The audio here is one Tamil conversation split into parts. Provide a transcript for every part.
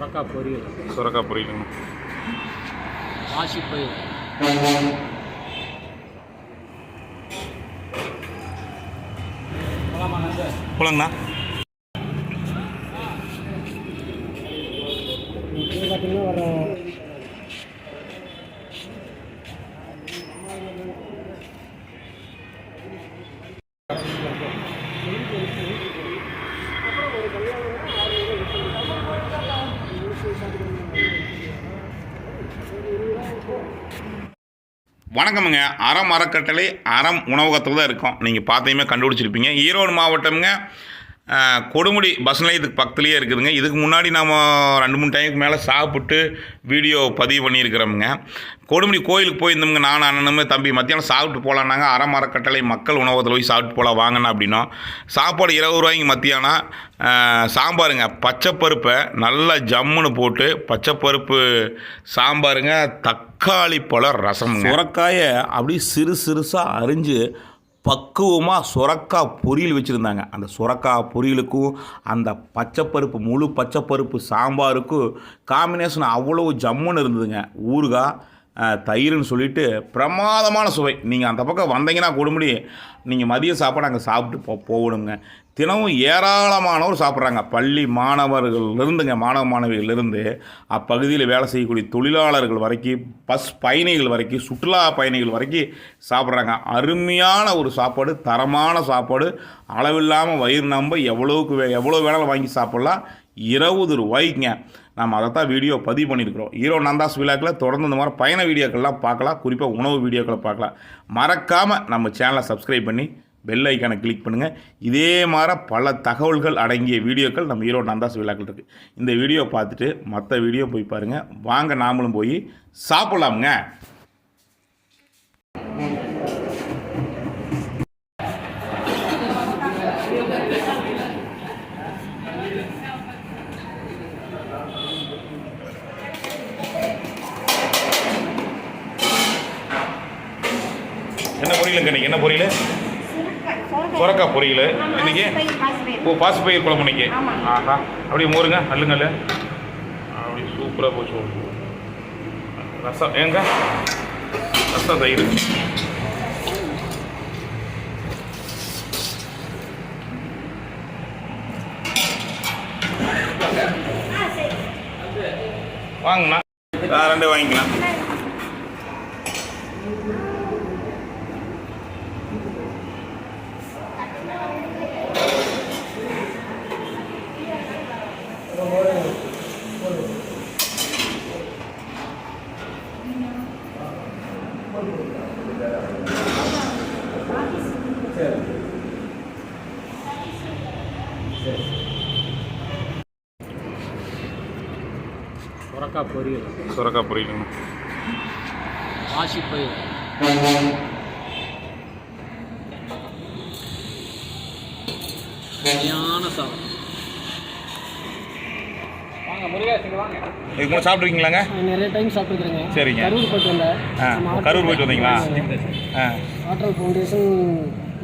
சுரக்காய் பொரியல். சுரக்காய் பொரியலுங்க. பாசி பயிர் போலாங்கண்ணா. பார்த்தீங்கன்னா வர வணக்கமுங்க. அறம் அறக்கட்டளை அறம் உணவகத்தில் தான் இருக்கோம். நீங்கள் பார்த்தையுமே கண்டுபிடிச்சிருப்பீங்க. ஈரோடு மாவட்டம்ங்க. கொடுமுடி பஸ் நிலையத்துக்கு பக்கத்துலேயே இருக்குதுங்க. இதுக்கு முன்னாடி நம்ம ரெண்டு மூணு டைமுக்கு மேலே சாப்பிட்டு வீடியோ பதிவு பண்ணியிருக்கிறோமுங்க. கொடுமுடி கோயிலுக்கு போயிருந்தோம்ங்க. நான் அண்ணனுமே தம்பி மத்தியானம் சாப்பிட்டு போகலான்னாங்க அறமரக்கட்டளை மக்கள் உணவகத்தில் போய் சாப்பிட்டு போகலாம் வாங்கினா அப்படின்னா சாப்பாடு இருபது ரூபாய்க்கு மத்தியானம். சாம்பாருங்க. பச்சைப்பருப்பை நல்லா ஜம்முன்னு போட்டு பச்சைப்பருப்பு சாம்பாருங்க தக்காளி பழ ரசம் சுரக்காயை அப்படியே சிறு சிறுசாக அரிஞ்சு பக்குவமாக சுரக்கா பொரியல் வச்சுருந்தாங்க. அந்த சுரக்கா பொரியலுக்கும் அந்த பச்சைப்பருப்பு முழு பச்சைப்பருப்பு சாம்பாருக்கும் காம்பினேஷன் அவ்வளோ ஜம்முன்னு இருந்ததுங்க. ஊறுகாய் தயிர்னு சொல்லிட்டு பிரமாதமான சுவை. நீங்கள் அந்த பக்கம் வந்தீங்கன்னா கொடுமுடி நீங்கள் மதியம் சாப்பாடு அங்கே சாப்பிட்டு போ போகணுங்க. தினமும் ஏராளமானவர் சாப்பிட்றாங்க. பள்ளி மாணவர்கள்லேருந்துங்க மாணவ மாணவிகள்லேருந்து அப்பகுதியில் வேலை செய்யக்கூடிய தொழிலாளர்கள் வரைக்கும் பஸ் பயணிகள் வரைக்கும் சுற்றுலா பயணிகள் வரைக்கும் சாப்பிட்றாங்க. அருமையான ஒரு சாப்பாடு தரமான சாப்பாடு. அளவில்லாமல் வயிறு நம்ப எவ்வளோவுக்கு வே- எவ்வளோ வேணாலும் வாங்கி சாப்பிட்லாம். இருபது ரூபாய்க்குங்க. நம்ம அதை தான் வீடியோ பதிவு பண்ணியிருக்கிறோம். ஹீரோ நந்தாஸ் விழாக்கில் தொடர்ந்து இந்த மாதிரி பயண வீடியோக்கள்லாம் பார்க்கலாம். குறிப்பாக உணவு வீடியோக்களை பார்க்கலாம். மறக்காமல் நம்ம சேனலை சப்ஸ்கிரைப் பண்ணி பெல் ஐக்கானை கிளிக் பண்ணுங்கள் இதே மாதிரி பல தகவல்கள் அடங்கிய வீடியோக்கள் நம்ம ஹீரோ நந்தாஸ் விழாக்கள் இருக்குது இந்த வீடியோ பார்த்துட்டு மற்ற வீடியோ போய் பாருங்கள் வாங்க நாமளும் போய் சாப்பிட்லாமுங்க. என்ன பொரியலுங்க என்ன பொரியல்? சுரக்காய் பொரியல். இன்னைக்கு? ஓ பாசிப்பயிர் குழம்பு இன்னைக்கு. ஆஹா. அப்படியே மோருங்க அல்லுங்கல்ல அப்படி சூப்பராக போச்சு ரசம் ஏங்க? ரசம் தயிர். வாங்கண்ணா. ரெண்டு வாங்கிக்கலாம். சுரக்காய் பொரியல். சுரக்காய் பொரியலுங்க. பாசி பயிர் சரியான சாதம் இதுக்கு சாப்பிட்ருக்கீங்களாங்க நிறைய டைம் சாப்பிட்டுருக்குறேங்க. சரிங்க. கரூர் போயிட்டு வந்தேன். கரூர் போயிட்டு வந்தீங்களா? ஆ ஆற்றல் ஃபவுண்டேஷன்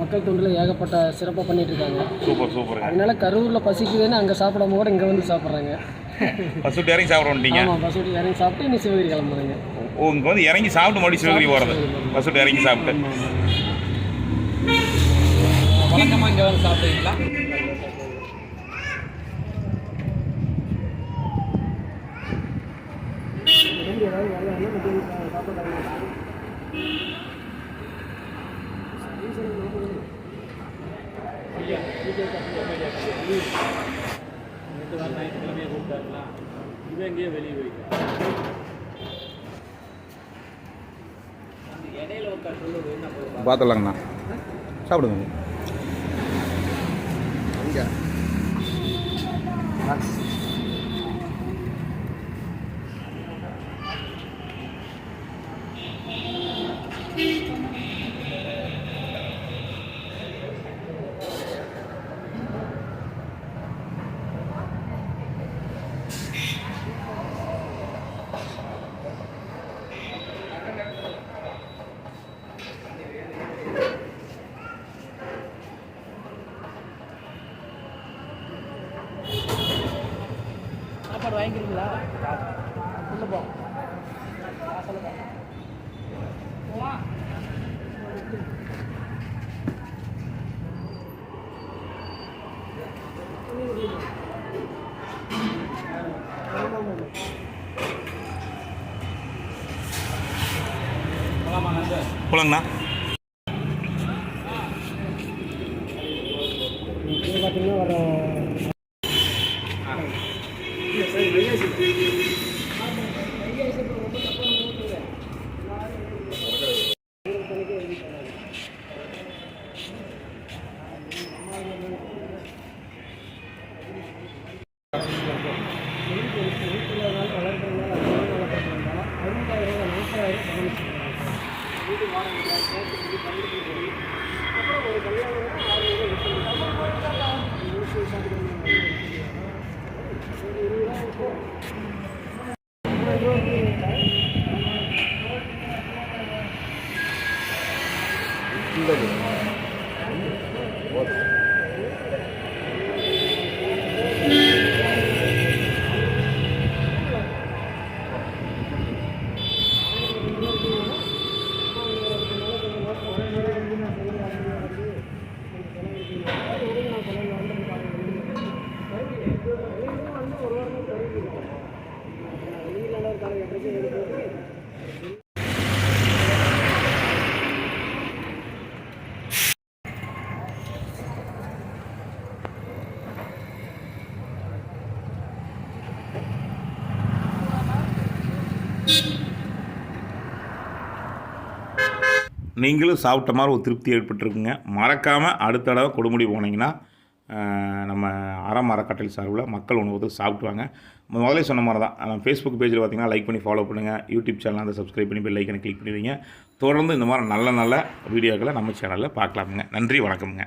மக்கள் தொண்டில் ஏகப்பட்ட சிறப்பாக பண்ணிட்டு இருக்காங்க சூப்பர் சூப்பருங்க. அதனால கரூரில் பசிக்குதுன்னு அங்கே சாப்பிடாம கூட இங்கே வந்து சாப்பிட்றாங்க. விட்டு இறங்கி சாப்பிட வந்துட்டீங்க? ஆமாம் பஸ் விட்டு இறங்கி சாப்பிட்டு இன்னும் சிவகிரி கிளம்புறாங்க. ஓ இங்கே வந்து இறங்கி சாப்பிட்டு மறுபடியும் சிவகிரி போகிறது விட்டு இறங்கி சாப்பிட்டு. வழக்கமாக இங்கே வந்து சாப்பிடுவீங்களா நேற்று வாரம் ஞாயிற்றுக்கிழமையே கூப்பிட்டாருங்களா இது எங்கேயோ வெளியே அந்த சாப்பிடுங்க சாப்பாடு வாங்கிக்கிறீங்களா உள்ள போ போலாமா நண்பர் போலாங்கண்ணா இது பார்த்தீங்கன்னா ஒரு நீங்களும் சாப்பிட்ட மாதிரி ஒரு திருப்தி ஏற்பட்டிருக்குங்க. மறக்காமல் அடுத்த தடவை கொடுமுடி போனீங்கன்னா நம்ம அறம் அறக்கட்டளை சார்பில் மக்கள் உணவு சாப்பிடுவாங்க முதல்ல சொன்ன மாதிரி தான் நம்ம ஃபேஸ்புக் பேஜில் பார்த்தீங்கன்னா லைக் பண்ணி ஃபாலோ பண்ணுங்கள் யூடியூப் சேனல் வந்து சப்ஸ்கிரைப் பண்ணி பெல் லைக்கனை கிளிக் பண்ணுவீங்க தொடர்ந்து இந்த மாதிரி நல்ல நல்ல வீடியோக்களை நம்ம சேனலில் பார்க்கலாமுங்க. நன்றி வணக்கம்ங்க.